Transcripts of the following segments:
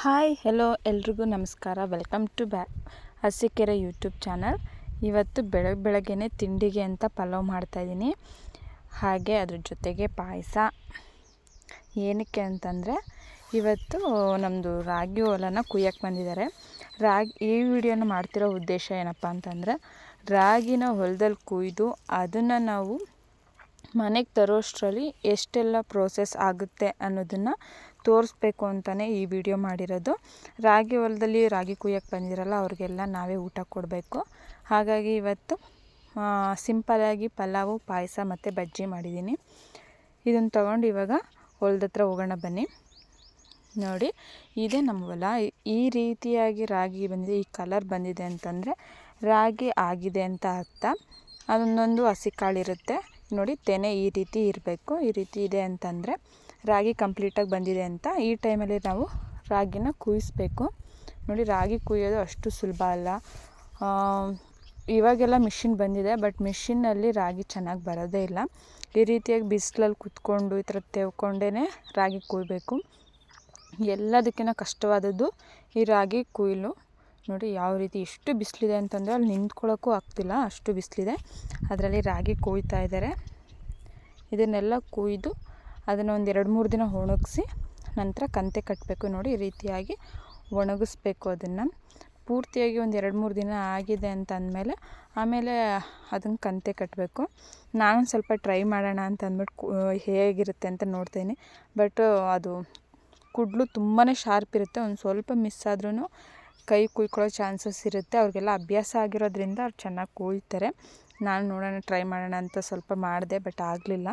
Hi, hello ಎಲ್ರಿಗೂ ನಮಸ್ಕಾರ. Welcome to ಬ್ಯಾ ಹಸಿಕೆರೆ ಯೂಟ್ಯೂಬ್ ಚಾನಲ್. ಇವತ್ತು ಬೆಳಗ್ಗೆ ಬೆಳಗ್ಗೆನೇ ತಿಂಡಿಗೆ ಅಂತ ಪಲಾವ್ ಮಾಡ್ತಾಯಿದ್ದೀನಿ ಹಾಗೆ ಅದ್ರ ಜೊತೆಗೆ ಪಾಯಸ. ಏನಕ್ಕೆ ಅಂತಂದರೆ, ಇವತ್ತು ನಮ್ಮದು ರಾಗಿ ಹೊಲನ ಕುಯ್ಯಕ್ಕೆ ಬಂದಿದ್ದಾರೆ. ರಾಗಿ, ಈ ವಿಡಿಯೋನ ಮಾಡ್ತಿರೋ ಉದ್ದೇಶ ಏನಪ್ಪ ಅಂತಂದರೆ, ರಾಗಿನ ಹೊಲದಲ್ಲಿ ಕುಯ್ದು ಅದನ್ನು ನಾವು ಮನೆಗೆ ತರೋಷ್ಟರಲ್ಲಿ ಎಷ್ಟೆಲ್ಲ ಪ್ರೋಸೆಸ್ ಆಗುತ್ತೆ ಅನ್ನೋದನ್ನು ತೋರಿಸ್ಬೇಕು ಅಂತಲೇ ಈ ವಿಡಿಯೋ ಮಾಡಿರೋದು. ರಾಗಿ ಹೊಲದಲ್ಲಿ ರಾಗಿ ಕುಯ್ಯಕ್ಕೆ ಬಂದಿರಲ್ಲ, ಅವ್ರಿಗೆಲ್ಲ ನಾವೇ ಊಟ ಕೊಡಬೇಕು. ಹಾಗಾಗಿ ಇವತ್ತು ಸಿಂಪಲಾಗಿ ಪಲಾವು, ಪಾಯಸ ಮತ್ತು ಬಜ್ಜಿ ಮಾಡಿದ್ದೀನಿ. ಇದನ್ನು ತೊಗೊಂಡು ಇವಾಗ ಹೊಲ್ದ ಹತ್ರ ಹೋಗೋಣ ಬನ್ನಿ. ನೋಡಿ, ಇದೇ ನಮ್ಮ ಹೊಲ. ಈ ರೀತಿಯಾಗಿ ರಾಗಿ ಬಂದಿದೆ, ಈ ಕಲರ್ ಬಂದಿದೆ ಅಂತಂದರೆ ರಾಗಿ ಆಗಿದೆ ಅಂತ ಅರ್ಥ. ಅದೊಂದೊಂದು ಹಸಿ ಕಾಳಿರುತ್ತೆ. ನೋಡಿ, ತೆನೆ ಈ ರೀತಿ ಇರಬೇಕು. ಈ ರೀತಿ ಇದೆ ಅಂತಂದರೆ ರಾಗಿ ಕಂಪ್ಲೀಟಾಗಿ ಬಂದಿದೆ ಅಂತ ಈ ಟೈಮಲ್ಲಿ ನಾವು ರಾಗಿನ ಕುಯ್ಯಿಸ್ಬೇಕು ನೋಡಿ, ರಾಗಿ ಕುಯ್ಯೋದು ಅಷ್ಟು ಸುಲಭ ಅಲ್ಲ. ಇವಾಗೆಲ್ಲ ಮಿಷಿನ್ ಬಂದಿದೆ, ಬಟ್ ಮಿಷಿನ್ನಲ್ಲಿ ರಾಗಿ ಚೆನ್ನಾಗಿ ಬರೋದೇ ಇಲ್ಲ. ಈ ರೀತಿಯಾಗಿ ಬಿಸಿಲಲ್ಲಿ ಕುತ್ಕೊಂಡು ಈ ಥರ ತೆವ್ಕೊಂಡೇ ರಾಗಿ ಕುಯ್ಬೇಕು. ಎಲ್ಲದಕ್ಕಿಂತ ಕಷ್ಟವಾದದ್ದು ಈ ರಾಗಿ ಕುಯ್ಲು. ನೋಡಿ, ಯಾವ ರೀತಿ ಎಷ್ಟು ಬಿಸಿಲಿದೆ ಅಂತಂದರೆ ಅಲ್ಲಿ ನಿಂತ್ಕೊಳ್ಳೋಕ್ಕೂ ಆಗ್ತಿಲ್ಲ, ಅಷ್ಟು ಬಿಸಿಲಿದೆ. ಅದರಲ್ಲಿ ರಾಗಿ ಕುಯ್ತಾ ಇದ್ದಾರೆ. ಇದನ್ನೆಲ್ಲ ಕೊಯ್ದು ಅದನ್ನು ಒಂದು ಎರಡು ಮೂರು ದಿನ ಒಣಗಿಸಿ ನಂತರ ಕಂತೆ ಕಟ್ಟಬೇಕು ನೋಡಿ ಈ ರೀತಿಯಾಗಿ ಒಣಗಿಸ್ಬೇಕು ಅದನ್ನು. ಪೂರ್ತಿಯಾಗಿ ಒಂದು ಎರಡು ಮೂರು ದಿನ ಆಗಿದೆ ಅಂತ ಅಂದಮೇಲೆ ಆಮೇಲೆ ಅದನ್ನು ಕಂತೆ ಕಟ್ಟಬೇಕು ನಾನು ಸ್ವಲ್ಪ ಟ್ರೈ ಮಾಡೋಣ ಅಂತ ಅಂದ್ಬಿಟ್ಟು ಹೇಗಿರುತ್ತೆ ಅಂತ ನೋಡ್ತೇನೆ. ಬಟ್ ಅದು ಕುಡ್ಲು ತುಂಬಾ ಶಾರ್ಪ್ ಇರುತ್ತೆ. ಒಂದು ಸ್ವಲ್ಪ ಮಿಸ್ ಆದ್ರೂ ಕೈ ಕುಯ್ಕೊಳ್ಳೋ ಚಾನ್ಸಸ್ ಇರುತ್ತೆ. ಅವ್ರಿಗೆಲ್ಲ ಅಭ್ಯಾಸ ಆಗಿರೋದ್ರಿಂದ ಅವ್ರು ಚೆನ್ನಾಗಿ ಕುಯ್ತಾರೆ. ನಾನು ನೋಡೋಣ, ಟ್ರೈ ಮಾಡೋಣ ಅಂತ ಸ್ವಲ್ಪ ಮಾಡಿದೆ, ಬಟ್ ಆಗಲಿಲ್ಲ.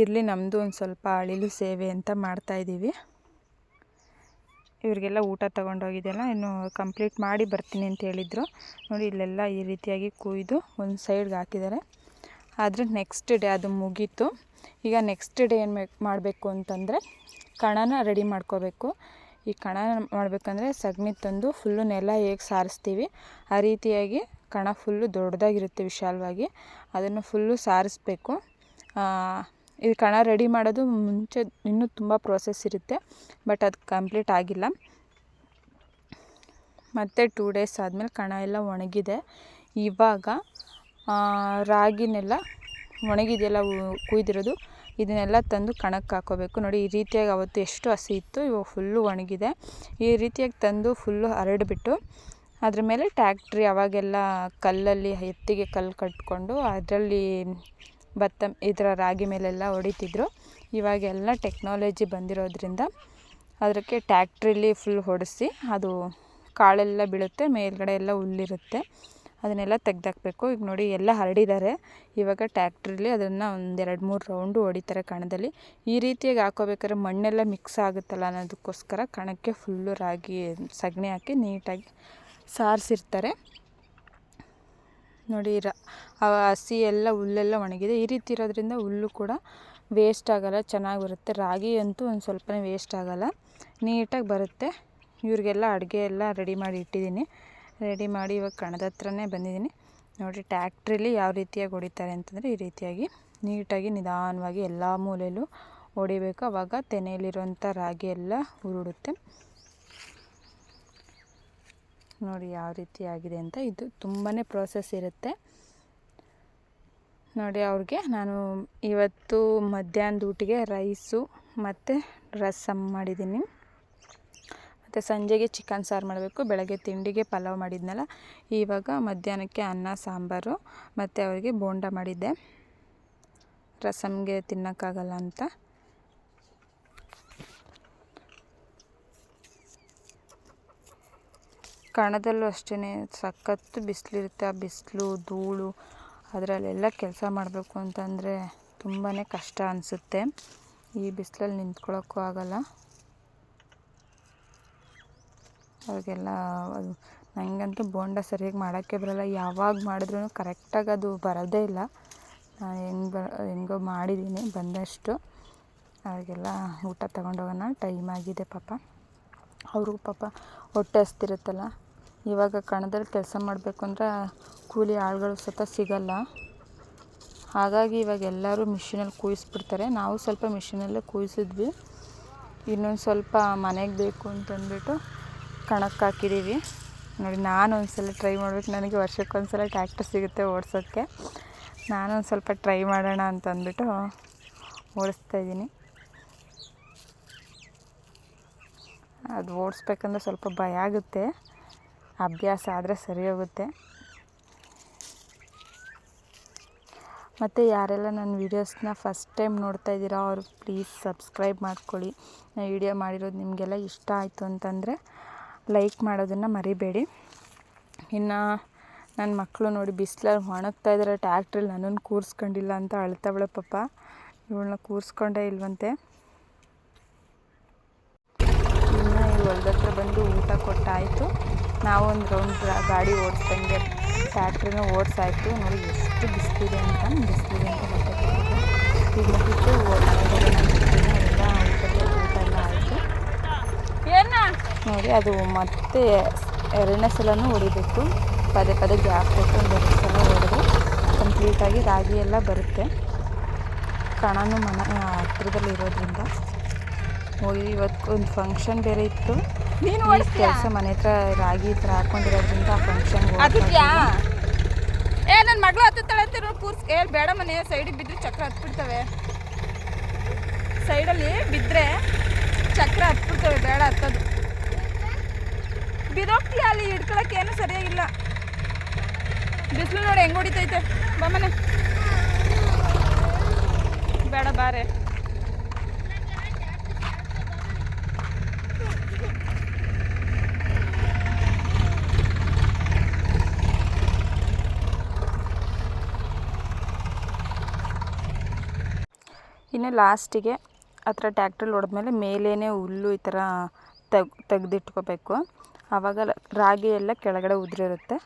ಇರಲಿ ನಮ್ಮದು ಒಂದು ಸ್ವಲ್ಪ ಅಳಿಲು ಸೇವೆ ಅಂತ ಮಾಡ್ತಾಯಿದ್ದೀವಿ ಇವರಿಗೆಲ್ಲ ಊಟ ತೊಗೊಂಡೋಗಿದೆಯಲ್ಲ ಇನ್ನು ಕಂಪ್ಲೀಟ್ ಮಾಡಿ ಬರ್ತೀನಿ ಅಂತ ಹೇಳಿದರು. ನೋಡಿ, ಇಲ್ಲೆಲ್ಲ ಈ ರೀತಿಯಾಗಿ ಕುಯ್ದು ಒಂದು ಸೈಡ್ಗೆ ಹಾಕಿದ್ದಾರೆ. ಆದರೆ ನೆಕ್ಸ್ಟ್ ಡೇ ಅದು ಮುಗೀತು. ಈಗ ನೆಕ್ಸ್ಟ್ ಡೇ ಏನು ಮಾಡಬೇಕು ಅಂತಂದರೆ ಕಣನ ರೆಡಿ ಮಾಡ್ಕೋಬೇಕು. ಈ ಕಣ ಮಾಡಬೇಕಂದ್ರೆ ಸಗಣಿ ತಂದು ಫುಲ್ಲು ನೆಲ ಹೇಗೆ ಸಾರಿಸ್ತೀವಿ, ಆ ರೀತಿಯಾಗಿ ಕಣ ಫುಲ್ಲು ದೊಡ್ಡದಾಗಿರುತ್ತೆ ವಿಶಾಲವಾಗಿ. ಅದನ್ನು ಫುಲ್ಲು ಸಾರಿಸ್ಬೇಕು. ಈ ಕಣ ರೆಡಿ ಮಾಡೋದು ಮುಂಚೆ ಇನ್ನೂ ತುಂಬ ಪ್ರೋಸೆಸ್ ಇರುತ್ತೆ ಬಟ್ ಅದು ಕಂಪ್ಲೀಟ್ ಆಗಿಲ್ಲ. ಮತ್ತು ಟೂ ಡೇಸ್ ಆದಮೇಲೆ ಕಣ ಎಲ್ಲ ಒಣಗಿದೆ. ಇವಾಗ ರಾಗಿನೆಲ್ಲ ಒಣಗಿದೆಯಲ್ಲ ಕುಯ್ದಿರೋದು, ಇದನ್ನೆಲ್ಲ ತಂದು ಕಣಕ್ಕೆ ಹಾಕೋಬೇಕು. ನೋಡಿ, ಈ ರೀತಿಯಾಗಿ ಅವತ್ತು ಎಷ್ಟು ಹಸಿ ಇತ್ತು, ಇವಾಗ ಫುಲ್ಲು ಒಣಗಿದೆ. ಈ ರೀತಿಯಾಗಿ ತಂದು ಫುಲ್ಲು ಹರಡಿಬಿಟ್ಟು, ಅದ್ರ ಮೇಲೆ ಟ್ಯಾಕ್ಟ್ರಿ ಅವಾಗೆಲ್ಲ ಕಲ್ಲಲ್ಲಿ, ಎತ್ತಿಗೆ ಕಲ್ಲು ಕಟ್ಕೊಂಡು, ಅದರಲ್ಲಿ ಭತ್ತ ಈ ರಾಗಿ ಮೇಲೆಲ್ಲ ಹೊಡಿತಿದ್ರು. ಇವಾಗೆಲ್ಲ ಟೆಕ್ನಾಲಜಿ ಬಂದಿರೋದ್ರಿಂದ ಅದಕ್ಕೆ ಟ್ಯಾಕ್ಟ್ರಿಲಿ ಫುಲ್ ಹೊಡೆಸಿ ಅದು ಕಾಳೆಲ್ಲ ಬೀಳುತ್ತೆ, ಮೇಲ್ಗಡೆ ಎಲ್ಲ ಹುಲ್ಲಿರುತ್ತೆ. ಅದನ್ನೆಲ್ಲ ತೆಗ್ದಾಕಬೇಕು. ಈಗ ನೋಡಿ ಎಲ್ಲ ಹರಡಿದ್ದಾರೆ. ಇವಾಗ ಟ್ಯಾಕ್ಟ್ರಿಲಿ ಅದನ್ನು ಒಂದೆರಡು ಮೂರು ರೌಂಡು ಹೊಡಿತಾರೆ ಕಣದಲ್ಲಿ. ಈ ರೀತಿಯಾಗಿ ಹಾಕೋಬೇಕಾದ್ರೆ ಮಣ್ಣೆಲ್ಲ ಮಿಕ್ಸ್ ಆಗುತ್ತಲ್ಲ ಅನ್ನೋದಕ್ಕೋಸ್ಕರ ಕಣಕ್ಕೆ ಫುಲ್ಲು ರಾಗಿ ಸಗಣಿ ಹಾಕಿ ನೀಟಾಗಿ ಸಾರಿಸಿರ್ತಾರೆ. ನೋಡಿ, ರ ಹಸಿ ಎಲ್ಲ, ಹುಲ್ಲೆಲ್ಲ ಒಣಗಿದೆ. ಈ ರೀತಿ ಇರೋದ್ರಿಂದ ಹುಲ್ಲು ಕೂಡ ವೇಸ್ಟ್ ಆಗೋಲ್ಲ ಚೆನ್ನಾಗಿ ಬರುತ್ತೆ ರಾಗಿ ಅಂತೂ ಒಂದು ಸ್ವಲ್ಪನೇ ವೇಸ್ಟ್ ಆಗೋಲ್ಲ. ನೀಟಾಗಿ ಬರುತ್ತೆ. ಇವ್ರಿಗೆಲ್ಲ ಅಡುಗೆ ಎಲ್ಲ ರೆಡಿ ಮಾಡಿ ಇಟ್ಟಿದ್ದೀನಿ. ರೆಡಿ ಮಾಡಿ ಇವಾಗ ಕಣದ ಹತ್ರನೇ ಬಂದಿದ್ದೀನಿ. ನೋಡಿ ಟ್ಯಾಕ್ಟ್ರಿಲಿ ಯಾವ ರೀತಿಯಾಗಿ ಹೊಡಿತಾರೆ ಅಂತಂದರೆ ಈ ರೀತಿಯಾಗಿ ನೀಟಾಗಿ ನಿಧಾನವಾಗಿ ಎಲ್ಲ ಮೂಲೆಯಲ್ಲೂ ಹೊಡಿಬೇಕು. ಆವಾಗ ತೆನೆಯಲ್ಲಿರುವಂಥ ರಾಗಿ ಎಲ್ಲ ಹುರುಡುತ್ತೆ. ನೋಡಿ ಯಾವ ರೀತಿ ಆಗಿದೆ ಅಂತ. ಇದು ತುಂಬಾ ಪ್ರೋಸೆಸ್ ಇರುತ್ತೆ. ನೋಡಿ ಅವ್ರಿಗೆ ನಾನು ಇವತ್ತು ಮಧ್ಯಾಹ್ನದ ಊಟಿಗೆ ರೈಸು ಮತ್ತು ರಸಮ್ ಮಾಡಿದ್ದೀನಿ. ಮತ್ತು ಸಂಜೆಗೆ ಚಿಕನ್ ಸಾರು ಮಾಡಬೇಕು, ಬೆಳಗ್ಗೆ ತಿಂಡಿಗೆ ಪಲಾವ್ ಮಾಡಿದ್ನಲ್ಲ, ಇವಾಗ ಮಧ್ಯಾಹ್ನಕ್ಕೆ ಅನ್ನ, ಸಾಂಬಾರು ಮತ್ತು ಅವರಿಗೆ ಬೋಂಡ ಮಾಡಿದ್ದೆ. ರಸಮ್ಗೆ ತಿನ್ನೋಕ್ಕಾಗಲ್ಲ ಅಂತ. ಕಣದಲ್ಲೂ ಅಷ್ಟೇ ಸಖತ್ತು ಬಿಸಿಲಿರುತ್ತೆ. ಆ ಬಿಸಿಲು, ಧೂಳು, ಅದರಲ್ಲೆಲ್ಲ ಕೆಲಸ ಮಾಡಬೇಕು ಅಂತಂದರೆ ತುಂಬಾ ಕಷ್ಟ ಅನಿಸುತ್ತೆ. ಈ ಬಿಸಿಲಲ್ಲಿ ನಿಂತ್ಕೊಳ್ಳೋಕ್ಕೂ ಆಗಲ್ಲ. ಅವ್ರಿಗೆಲ್ಲ ಅದು ನನಗಂತೂ ಬೋಂಡ ಸರಿಯಾಗಿ ಮಾಡೋಕ್ಕೆ ಬರೋಲ್ಲ. ಯಾವಾಗ ಮಾಡಿದ್ರೂ ಕರೆಕ್ಟಾಗಿ ಅದು ಬರೋದೇ ಇಲ್ಲ. ನಾನು ಹೆಂಗೆ ಬ, ಹೆಂಗೋ ಮಾಡಿದ್ದೀನಿ ಬಂದಷ್ಟು. ಅವ್ರಿಗೆಲ್ಲ ಊಟ ತಗೊಂಡೋಗೋಣ. ಟೈಮ್ ಆಗಿದೆ ಪಾಪ. ಅವ್ರಿಗೂ ಪಾಪ ಹೊಟ್ಟೆ ಹಸ್ತಿರುತ್ತಲ್ಲ. ಇವಾಗ ಕಣದಲ್ಲಿ ಕೆಲಸ ಮಾಡಬೇಕು ಅಂದರೆ ಕೂಲಿ ಆಳುಗಳು ಸತ ಸಿಗಲ್ಲ. ಹಾಗಾಗಿ ಇವಾಗ ಎಲ್ಲರೂ ಮಿಷಿನಲ್ಲಿ ಕೂಯಿಸ್ಬಿಡ್ತಾರೆ. ನಾವು ಸ್ವಲ್ಪ ಮಿಷಿನಲ್ಲೇ ಕೂಯಿಸಿದ್ವಿ. ಇನ್ನೊಂದು ಸ್ವಲ್ಪ ಮನೆಗೆ ಬೇಕು ಅಂತಂದ್ಬಿಟ್ಟು ಕಣಕ್ಕೆ ಹಾಕಿದ್ದೀವಿ. ನೋಡಿ, ನಾನು ಒಂದ್ಸಲ ಟ್ರೈ ಮಾಡಬೇಕು. ನನಗೆ ವರ್ಷಕ್ಕೊಂದ್ಸಲ ಟ್ಯಾಕ್ಟರ್ ಸಿಗುತ್ತೆ ಓಡಿಸೋಕ್ಕೆ. ನಾನು ಒಂದು ಸ್ವಲ್ಪ ಟ್ರೈ ಮಾಡೋಣ ಅಂತ ಅಂದ್ಬಿಟ್ಟು ಓಡಿಸ್ತಾ ಇದ್ದೀನಿ. ಅದು ಓಡಿಸ್ಬೇಕಂದ್ರೆ ಸ್ವಲ್ಪ ಭಯ ಆಗುತ್ತೆ. ಅಭ್ಯಾಸ ಆದರೆ ಸರಿ ಹೋಗುತ್ತೆ. ಮತ್ತು ಯಾರೆಲ್ಲ ನನ್ನ ವೀಡಿಯೋಸ್ನ ಫಸ್ಟ್ ಟೈಮ್ ನೋಡ್ತಾ ಇದ್ದೀರಾ, ಅವರು ಪ್ಲೀಸ್ ಸಬ್ಸ್ಕ್ರೈಬ್ ಮಾಡ್ಕೊಳ್ಳಿ. ನಾನು ವೀಡಿಯೋ ಮಾಡಿರೋದು ನಿಮಗೆಲ್ಲ ಇಷ್ಟ ಆಯಿತು ಅಂತಂದರೆ ಲೈಕ್ ಮಾಡೋದನ್ನು ಮರಿಬೇಡಿ. ಇನ್ನು ನನ್ನ ಮಕ್ಕಳು ನೋಡಿ ಬಿಸಿಲಲ್ಲಿ ಒಣಗ್ತಾ ಇದ್ದಾರೆ ಟ್ಯಾಕ್ಟ್ರಲ್ಲಿ ನನ್ನನ್ನು ಕೂರಿಸ್ಕೊಂಡಿಲ್ಲ ಅಂತ ಅಳ್ತಾವಳೆ ಪಾಪ. ಇವಳನ್ನ ಕೂರಿಸ್ಕೊಂಡೇ ಇಲ್ವಂತೆ. ಇನ್ನು ಈ ಹೊಲ್ದ ಹತ್ರ ಬಂದು ಊಟ ಕೊಟ್ಟಾಯಿತು. ನಾವು ಒಂದು ರೌಂಡ್ ಗಾಡಿ ಓಡಿಸ್ದಂಗೆ ಟ್ಯಾಕ್ಟ್ರಿನ ಓಡಿಸಾಯ್ತು. ನೋಡಿ ಎಷ್ಟು ಬಿಸಿಲಿದೆ ಅಂತ ಬಿಸಿಲಿದೆ ಅಂತ ಗೊತ್ತಾಗ್ತದೆ. ಈಗ ಮುಗಿತು ಎಲ್ಲ ಊಟದ ಊಟ ಎಲ್ಲ ಆಯಿತು. ನೋಡಿ ಅದು ಮತ್ತೆ ಎರಡನೇ ಸಲನೂ ಹೊಡಿಬೇಕು. ಪದೇ ಪದೇ ಗ್ಯಾಪ್ ಕೊಟ್ಟು ಒಂದು ಎರಡು ಸಲ ಹೊಡೆದು ಕಂಪ್ಲೀಟಾಗಿ ರಾಗಿ ಎಲ್ಲ ಬರುತ್ತೆ. ಕಣನೂ ಮನೆ ಹತ್ರದಲ್ಲಿ ಇರೋದ್ರಿಂದ ಹೋಗಿ ಇವತ್ತು ಒಂದು ಫಂಕ್ಷನ್ ಬೇರೆ ಇತ್ತು. ನೀನು ಕೆಲಸ ಮನೆ ಹತ್ರ ರಾಗಿ ಥರ ಹಾಕೊಂಡಿರೋದ್ರಿಂದ ಫಂಕ್ಷನ್ ಅದಕ್ಯಾ ಏ ನನ್ನ ಮಗಳು ಹತ್ತುತ್ತಾಳೆ ಅಂತ ನೋಡಿ ಕೂರ್ಸ್. ಏ ಬೇಡ ಮನೆ ಸೈಡಿಗೆ ಬಿದ್ದರೆ ಚಕ್ರ ಹತ್ಬಿಡ್ತವೆ. ಸೈಡಲ್ಲಿ ಬಿದ್ದರೆ ಚಕ್ರ ಹತ್ಬಿಡ್ತವೆ ಬೇಡ ಹತ್ತೋದು. ಬಿದೋಗ್ತೀಯ ಅಲ್ಲಿ? ಹಿಡ್ಕೊಳಕ್ಕೆ ಏನು ಸರಿಯಾಗಿಲ್ಲ. ಬಿಸಿಲು ನೋಡಿ ಹೆಂಗೆ ಹೊಡಿತೈತೆ. ಬಾ ಮನೆ. ಬೇಡ ಬಾರೆ. ಇನ್ನು ಲಾಸ್ಟಿಗೆ ಆ ಥರ ಟ್ಯಾಕ್ಟ್ರಲ್ಲಿ ಹೊಡೆದ್ಮೇಲೆ ಮೇಲೇ ಹುಲ್ಲು ಈ ಥರ ತೆಗ್, ತೆಗೆದಿಟ್ಕೋಬೇಕು. ಆವಾಗ ರಾಗಿ ಎಲ್ಲ ಕೆಳಗಡೆ ಉದುರಿರುತ್ತೆ.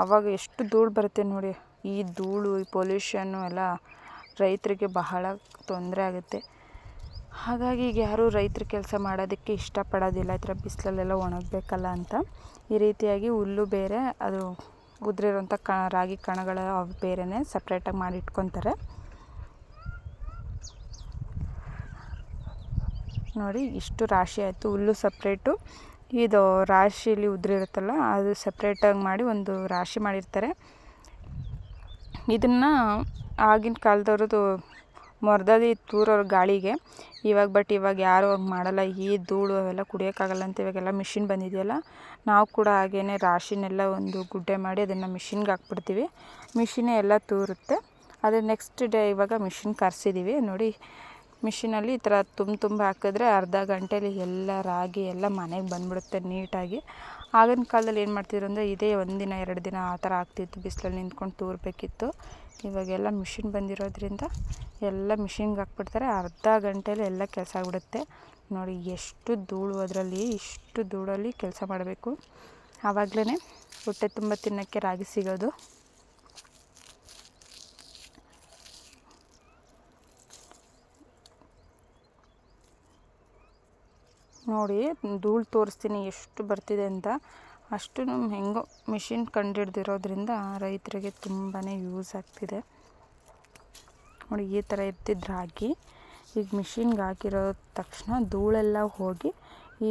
ಆವಾಗ ಎಷ್ಟು ಧೂಳು ಬರುತ್ತೆ ನೋಡಿ. ಈ ಧೂಳು, ಈ ಪೊಲ್ಯೂಷನ್ನು ಎಲ್ಲ ರೈತರಿಗೆ ಬಹಳ ತೊಂದರೆ ಆಗುತ್ತೆ. ಹಾಗಾಗಿ ಈಗ ಯಾರೂ ರೈತರ ಕೆಲಸ ಮಾಡೋದಕ್ಕೆ ಇಷ್ಟಪಡೋದಿಲ್ಲ. ಈ ಥರ ಬಿಸಿಲಲ್ಲೆಲ್ಲ ಒಣಗಬೇಕಲ್ಲ ಅಂತ. ಈ ರೀತಿಯಾಗಿ ಹುಲ್ಲು ಬೇರೆ, ಅದು ಉದುರಿರೋಂಥ ಕ, ರಾಗಿ ಕಣಗಳ ಅವು ಬೇರೆಯೇ ಸಪ್ರೇಟಾಗಿ ಮಾಡಿ ಇಟ್ಕೊತಾರೆ ನೋಡಿ, ಇಷ್ಟು ರಾಶಿ ಆಯಿತು, ಹುಲ್ಲು ಸಪ್ರೇಟು ಇದು ರಾಶಿಲಿ ಉದುರಿರುತ್ತಲ್ಲ ಅದು ಸಪ್ರೇಟಾಗಿ ಮಾಡಿ ಒಂದು ರಾಶಿ ಮಾಡಿರ್ತಾರೆ. ಇದನ್ನು ಆಗಿನ ಕಾಲದವ್ರದ್ದು ಮರದಲ್ಲಿ ತೂರೋರು ಗಾಳಿಗೆ. ಇವಾಗ ಬಟ್ ಇವಾಗ ಯಾರು ಹಂಗೆ ಮಾಡಲ್ಲ, ಈ ಧೂಳು ಅವೆಲ್ಲ ಕುಡಿಯೋಕ್ಕಾಗಲ್ಲ ಅಂತ ಇವಾಗೆಲ್ಲ ಮಿಷಿನ್ ಬಂದಿದೆಯಲ್ಲ, ನಾವು ಕೂಡ ಹಾಗೇ ರಾಶಿನೆಲ್ಲ ಒಂದು ಗುಡ್ಡೆ ಮಾಡಿ ಅದನ್ನು ಮಿಷಿನ್ಗೆ ಹಾಕ್ಬಿಡ್ತೀವಿ. ಮಿಷಿನೇ ಎಲ್ಲ ತೂರುತ್ತೆ. ಅದೇ ನೆಕ್ಸ್ಟ್ ಡೇ ಇವಾಗ ಮಿಷಿನ್ ಕರೆಸಿದ್ದೀವಿ ನೋಡಿ ಮಿಷಿನಲ್ಲಿ ಈ ಥರ ತುಂಬ ತುಂಬ ಹಾಕಿದ್ರೆ ಅರ್ಧ ಗಂಟೇಲಿ ಎಲ್ಲ ರಾಗಿ ಎಲ್ಲ ಮನೆಗೆ ಬಂದುಬಿಡುತ್ತೆ ನೀಟಾಗಿ. ಆಗಿನ ಕಾಲದಲ್ಲಿ ಏನು ಮಾಡ್ತಿದ್ರು ಅಂದರೆ ಇದೇ ಒಂದಿನ, ಎರಡು ದಿನ ಆ ಥರ ಆಗ್ತಿತ್ತು, ಬಿಸ್ಲಲ್ಲಿ ನಿಂತ್ಕೊಂಡು ತೂರಬೇಕಿತ್ತು. ಇವಾಗೆಲ್ಲ ಮಿಷಿನ್ ಬಂದಿರೋದ್ರಿಂದ ಎಲ್ಲ ಮಿಷಿನ್ಗೆ ಹಾಕ್ಬಿಡ್ತಾರೆ, ಅರ್ಧ ಗಂಟೇಲಿ ಎಲ್ಲ ಕೆಲಸ ಆಗ್ಬಿಡುತ್ತೆ. ನೋಡಿ ಎಷ್ಟು ಧೂಳು ಅದರಲ್ಲಿ, ಇಷ್ಟು ಧೂಳಲ್ಲಿ ಕೆಲಸ ಮಾಡಬೇಕು. ಆವಾಗಲೇ ಹೊಟ್ಟೆ ತುಂಬ ತಿನ್ನೋಕ್ಕೆ ರಾಗಿ ಸಿಗೋದು. ನೋಡಿ, ಧೂಳು ತೋರಿಸ್ತೀನಿ ಎಷ್ಟು ಬರ್ತಿದೆ ಅಂತ. ಅಷ್ಟು ನಮ್ಮ ಹೆಂಗೋ ಮಿಷಿನ್ ಕಂಡಿಡ್ದಿರೋದ್ರಿಂದ ರೈತರಿಗೆ ತುಂಬಾ ಯೂಸ್ ಆಗ್ತಿದೆ. ನೋಡಿ, ಈ ಥರ ಇರ್ತಿದ್ದು ರಾಗಿ ಈಗ ಮಿಷಿನ್ಗೆ ಹಾಕಿರೋ ತಕ್ಷಣ ಧೂಳೆಲ್ಲ ಹೋಗಿ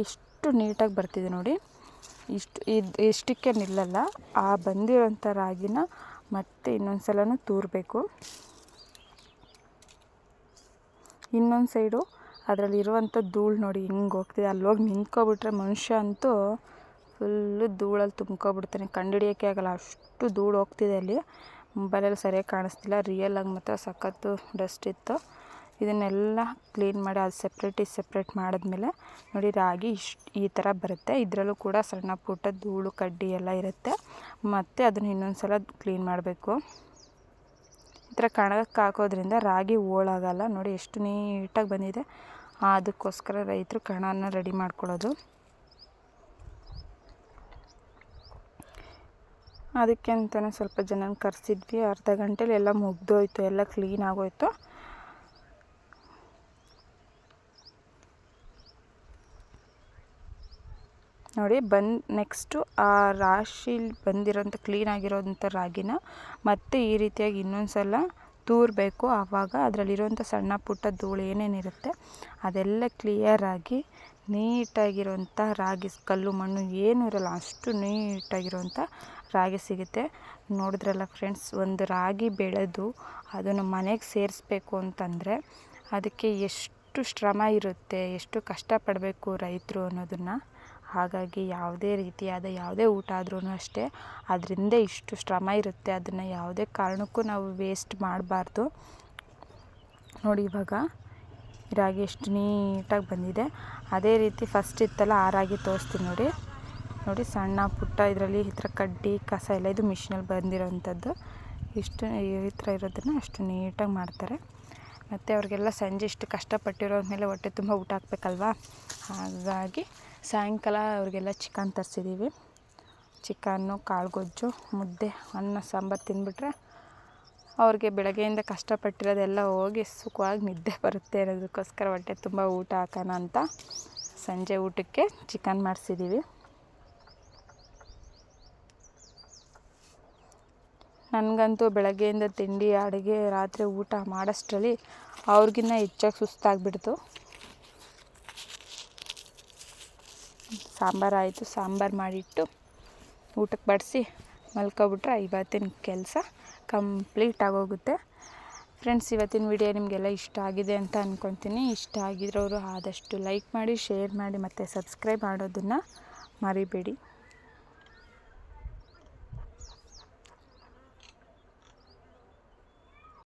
ಇಷ್ಟು ನೀಟಾಗಿ ಬರ್ತಿದೆ ನೋಡಿ. ಇಷ್ಟು ಇದು ಇಷ್ಟಕ್ಕೆ ನಿಲ್ಲಲ್ಲ, ಆ ಬಂದಿರೋಂಥ ರಾಗಿನ ಮತ್ತೆ ಇನ್ನೊಂದು ಸಲನೂ ತೂರಬೇಕು. ಇನ್ನೊಂದು ಸೈಡು ಅದರಲ್ಲಿ ಇರುವಂಥ ಧೂಳು ನೋಡಿ ಹಿಂಗೆ ಹೋಗ್ತಿದೆ. ಅಲ್ಲಿ ಹೋಗಿ ನಿಂತ್ಕೊಬಿಟ್ರೆ ಮನುಷ್ಯ ಅಂತೂ ಫುಲ್ಲು ಧೂಳಲ್ಲಿ ತುಂಬ್ಕೊಬಿಡ್ತಾನೆ. ಕಂಡಿಡಿಯೋಕ್ಕೆ ಆಗಲ್ಲ. ಅಷ್ಟು ಧೂಳು ಹೋಗ್ತಿದೆ ಅಲ್ಲಿ. ಮೊಬೈಲಲ್ಲಿ ಸರಿಯಾಗಿ ಕಾಣಿಸ್ತಿಲ್ಲ. ರಿಯಲಾಗಿ ಮಾತ್ರ ಸಖತ್ತು ಡಸ್ಟ್ ಇತ್ತು. ಇದನ್ನೆಲ್ಲ ಕ್ಲೀನ್ ಮಾಡಿ ಅದು ಸಪ್ರೇಟ್ ಇದು ಸಪ್ರೇಟ್ ಮಾಡಿದ್ಮೇಲೆ ನೋಡಿ ರಾಗಿ ಇಷ್ಟು ಈ ಥರ ಬರುತ್ತೆ. ಇದರಲ್ಲೂ ಕೂಡ ಸಣ್ಣ ಪುಟ್ಟ ಧೂಳು, ಕಡ್ಡಿ ಎಲ್ಲ ಇರುತ್ತೆ. ಮತ್ತು ಅದನ್ನು ಇನ್ನೊಂದು ಸಲ ಕ್ಲೀನ್ ಮಾಡಬೇಕು. ಈ ಥರ ಕಣಕ್ಕೆ ಹಾಕೋದ್ರಿಂದ ರಾಗಿ ಹೋಳಾಗಲ್ಲ. ನೋಡಿ ಎಷ್ಟು ನೀಟಾಗಿ ಬಂದಿದೆ. ಅದಕ್ಕೋಸ್ಕರ ರೈತರು ಕಣನ ರೆಡಿ ಮಾಡ್ಕೊಳ್ಳೋದು. ಅದಕ್ಕೆ ಅಂತಲೇ ಸ್ವಲ್ಪ ಜನ ಕರೆಸಿದ್ವಿ. ಅರ್ಧ ಗಂಟೆಲಿ ಎಲ್ಲ ಮುಗ್ದೋಯ್ತು, ಎಲ್ಲ ಕ್ಲೀನ್ ಆಗೋಯ್ತು. ನೋಡಿ ಬಂದು ನೆಕ್ಸ್ಟು ಆ ರಾಶಿಲಿ ಬಂದಿರೋಂಥ ಕ್ಲೀನ್ ಆಗಿರೋಂಥ ರಾಗಿನ ಮತ್ತೆ ಈ ರೀತಿಯಾಗಿ ಇನ್ನೊಂದು ಸಲ ತೂರಬೇಕು. ಆವಾಗ ಅದರಲ್ಲಿರುವಂಥ ಸಣ್ಣ ಪುಟ್ಟ ಧೂಳು ಏನೇನಿರುತ್ತೆ ಅದೆಲ್ಲ ಕ್ಲಿಯರಾಗಿ ನೀಟಾಗಿರುವಂಥ ರಾಗಿ ಕಲ್ಲು ಮಣ್ಣು ಏನೂ ಇರಲ್ಲ, ಅಷ್ಟು ನೀಟಾಗಿರುವಂಥ ರಾಗಿ ಸಿಗುತ್ತೆ. ನೋಡಿದ್ರಲ್ಲ ಫ್ರೆಂಡ್ಸ್ ಒಂದು ರಾಗಿ ಬೆಳೆದು ಅದನ್ನು ಮನೆಗೆ ಸೇರಿಸ್ಬೇಕು ಅಂತಂದರೆ ಅದಕ್ಕೆ ಎಷ್ಟು ಶ್ರಮ ಇರುತ್ತೆ, ಎಷ್ಟು ಕಷ್ಟಪಡಬೇಕು ರೈತರು ಅನ್ನೋದನ್ನು. ಹಾಗಾಗಿ ಯಾವುದೇ ರೀತಿಯಾದ ಯಾವುದೇ ಊಟ ಆದ್ರೂ ಅಷ್ಟೇ ಅದರಿಂದ ಇಷ್ಟು ಶ್ರಮ ಇರುತ್ತೆ ಅದನ್ನು ಯಾವುದೇ ಕಾರಣಕ್ಕೂ ನಾವು ವೇಸ್ಟ್ ಮಾಡಬಾರ್ದು. ನೋಡಿ ಇವಾಗ ರಾಗಿ ಎಷ್ಟು ನೀಟಾಗಿ ಬಂದಿದೆ. ಅದೇ ರೀತಿ ಫಸ್ಟ್ ಇತ್ತಲ್ಲ, ಆ ರಾಗಿ ತೋರಿಸ್ತೀನಿ ನೋಡಿ. ನೋಡಿ ಸಣ್ಣ ಪುಟ್ಟ ಇದರಲ್ಲಿ ಈ ಥರ ಕಡ್ಡಿ, ಕಸ ಎಲ್ಲ ಇದು ಮಿಷಿನಲ್ಲಿ ಬಂದಿರೋವಂಥದ್ದು ಇಷ್ಟು ಈ ಥರ ಇರೋದನ್ನು ಅಷ್ಟು ನೀಟಾಗಿ ಮಾಡ್ತಾರೆ. ಮತ್ತು ಅವ್ರಿಗೆಲ್ಲ ಸಂಜೆ ಇಷ್ಟು ಕಷ್ಟಪಟ್ಟಿರೋ ಮೇಲೆ ಹೊಟ್ಟೆ ತುಂಬ ಊಟ ಹಾಕ್ಬೇಕಲ್ವಾ? ಹಾಗಾಗಿ ಸಾಯಂಕಾಲ ಅವ್ರಿಗೆಲ್ಲ ಚಿಕನ್ ತರಿಸಿದ್ದೀವಿ. ಚಿಕನ್ನು, ಕಾಳುಗೊಜ್ಜು, ಮುದ್ದೆ, ಅನ್ನ, ಸಾಂಬಾರು ತಿಂದ್ಬಿಟ್ರೆ ಅವ್ರಿಗೆ ಬೆಳಗ್ಗೆಯಿಂದ ಕಷ್ಟಪಟ್ಟಿರೋದೆಲ್ಲ ಹೋಗಿ ಸುಖವಾಗಿ ನಿದ್ದೆ ಬರುತ್ತೆ ಅನ್ನೋದಕ್ಕೋಸ್ಕರ ಹೊಟ್ಟೆ ತುಂಬ ಊಟ ಹಾಕೋಣ ಅಂತ ಸಂಜೆ ಊಟಕ್ಕೆ ಚಿಕನ್ ಮಾಡಿಸಿದ್ದೀವಿ. ನನಗಂತೂ ಬೆಳಗ್ಗೆಯಿಂದ ತಿಂಡಿ, ಅಡುಗೆ, ರಾತ್ರಿ ಊಟ ಮಾಡೋಷ್ಟರಲ್ಲಿ ಅವ್ರಿಗಿನ್ನ ಹೆಚ್ಚಾಗಿ ಸುಸ್ತಾಗ್ಬಿಡ್ತು. ಸಾಂಬಾರು ಆಯಿತು, ಸಾಂಬಾರು ಮಾಡಿಟ್ಟು ಊಟಕ್ಕೆ ಬಡಿಸಿ ಮಲ್ಕೊಬಿಟ್ರೆ ಇವತ್ತಿನ ಕೆಲಸ ಕಂಪ್ಲೀಟ್ ಆಗೋಗುತ್ತೆ. ಫ್ರೆಂಡ್ಸ್ ಇವತ್ತಿನ ವಿಡಿಯೋ ನಿಮಗೆಲ್ಲ ಇಷ್ಟ ಆಗಿದೆ ಅಂತ ಅಂದ್ಕೊತೀನಿ ಇಷ್ಟ ಆಗಿರೋರು ಆದಷ್ಟು ಲೈಕ್ ಮಾಡಿ ಶೇರ್ ಮಾಡಿ ಮತ್ತು ಸಬ್ಸ್ಕ್ರೈಬ್ ಮಾಡೋದನ್ನು ಮರಿಬೇಡಿ.